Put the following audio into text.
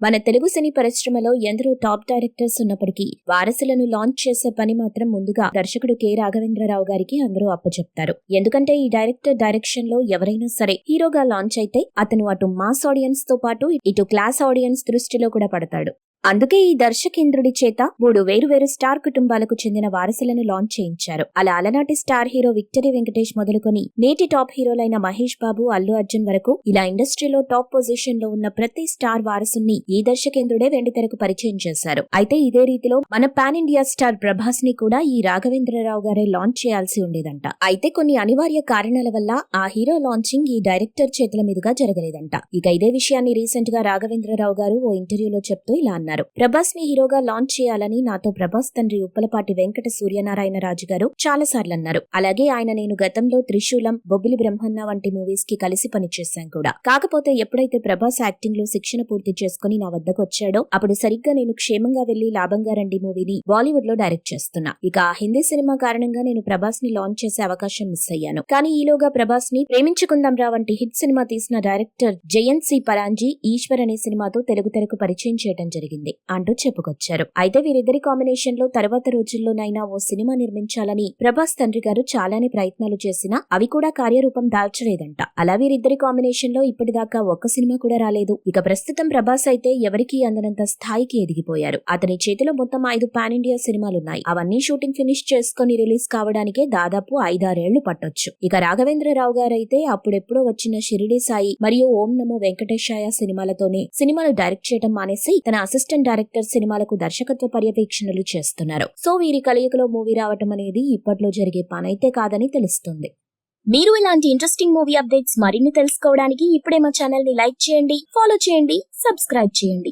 మన తెలుగు సినీ పరిశ్రమలో ఎందరో టాప్ డైరెక్టర్స్ ఉన్నప్పటికీ వారసులను లాంచ్ చేసే పని మాత్రం ముందుగా దర్శకుడు కె. రాఘవేంద్రరావు గారికి అందరూ అప్పచెప్తారు. ఎందుకంటే ఈ డైరెక్టర్ డైరెక్షన్లో ఎవరైనా సరే హీరోగా లాంచ్ అయితే అతను అటు మాస్ ఆడియన్స్తో పాటు ఇటు క్లాస్ ఆడియన్స్ దృష్టిలో కూడా పడతాడు. అందుకే ఈ దర్శకేంద్రుడి చేత మూడు వేరువేరు స్టార్ కుటుంబాలకు చెందిన వారసులను లాంచ్ చేయించారు. అలా అలనాటి స్టార్ హీరో విక్టరీ వెంకటేష్ మొదలుకొని నేటి టాప్ హీరోలైన మహేష్ బాబు అల్లు అర్జున్ వరకు ఇలా ఇండస్ట్రీలో టాప్ పొజిషన్లో ఉన్న ప్రతి స్టార్ వారసుని ఈ దర్శకేంద్రుడే వెండితెరకు పరిచయం చేశారు. అయితే ఇదే రీతిలో మన పాన్ ఇండియా స్టార్ ప్రభాస్ని కూడా ఈ రాఘవేంద్రరావు గారే లాంచ్ చేయాల్సి ఉండేదంట. అయితే కొన్ని అనివార్య కారణాల వల్ల ఆ హీరో లాంచింగ్ ఈ డైరెక్టర్ చేతుల మీదుగా జరగలేదంట. ఇక ఇదే విషయాన్ని రీసెంట్గా రాఘవేంద్రరావు గారు ఓ ఇంటర్వ్యూలో చెప్తూ ఇలా అన్నారు. ప్రభాస్ని హీరోగా లాంచ్ చేయాలని నాతో ప్రభాస్ తండ్రి ఉప్పలపాటి వెంకట సూర్యనారాయణ రాజు గారు చాలా సార్లు అన్నారు అలాగే ఆయన నేను గతంలో త్రిశూలం బొబ్బిలి బ్రహ్మన్న వంటి మూవీస్కి కలిసి పనిచేశాం కూడా. కాకపోతే ఎప్పుడైతే ప్రభాస్ యాక్టింగ్లో శిక్షణ పూర్తి చేసుకుని నా వద్దకు వచ్చాడో అప్పుడు సరిగ్గా నేను క్షేమంగా వెళ్ళి లాభంగా రండి మూవీని బాలీవుడ్లో డైరెక్ట్ చేస్తున్నా. ఇక హిందీ సినిమా కారణంగా నేను ప్రభాస్ని లాంచ్ చేసే అవకాశం మిస్ అయ్యాను. కానీ ఈలోగా ప్రభాస్ని ప్రేమించుకుందాం రా వంటి హిట్ సినిమా తీసిన డైరెక్టర్ జయంత్ సి పరాంజీ ఈశ్వర్ అనే సినిమాతో తెలుగు తెరకు పరిచయం చేయడం జరిగింది. అంటూ చెప్పుకొచ్చారు. అయితే వీరిద్దరి కాంబినేషన్లో తర్వాత రోజుల్లోనైనా ఓ సినిమా నిర్మించాలని ప్రభాస్ తండ్రి గారు చాలానే ప్రయత్నాలు చేసినా అవి కూడా కార్యరూపం దాల్చలేదంట. అలా వీరిద్దరి కాంబినేషన్లో ఇప్పటిదాకా ఒక్క సినిమా కూడా రాలేదు. ఇక ప్రస్తుతం ప్రభాస్ అయితే ఎవరికీ అందనంత స్థాయికి ఎదిగిపోయారు. అతని చేతిలో మొత్తం ఐదు పాన్ ఇండియా సినిమాలున్నాయి. అవన్నీ షూటింగ్ ఫినిష్ చేసుకుని రిలీజ్ కావడానికే దాదాపు ఐదారేళ్ళు పట్టొచ్చు. ఇక రాఘవేంద్రరావు గారైతే అప్పుడెప్పుడో వచ్చిన షిరిడి సాయి మరియు ఓం నమో వెంకటేశాయ సినిమాలతోనే సినిమాలు డైరెక్ట్ చేయడం మానేసి తన అసిస్టెంట్ డైరెక్టర్ సినిమాలకు దర్శకత్వ పర్యవేక్షణలు చేస్తున్నారు. సో వీరి కలయికలో మూవీ రావటం అనేది ఇప్పట్లో జరిగే పనైతే కాదని తెలుస్తుంది. మీరు ఇలాంటి ఇంట్రెస్టింగ్ మూవీ అప్డేట్స్ మరిన్ని తెలుసుకోవడానికి ఇప్పుడే మా ఛానల్ని లైక్ చేయండి ఫాలో చేయండి సబ్స్క్రైబ్ చేయండి.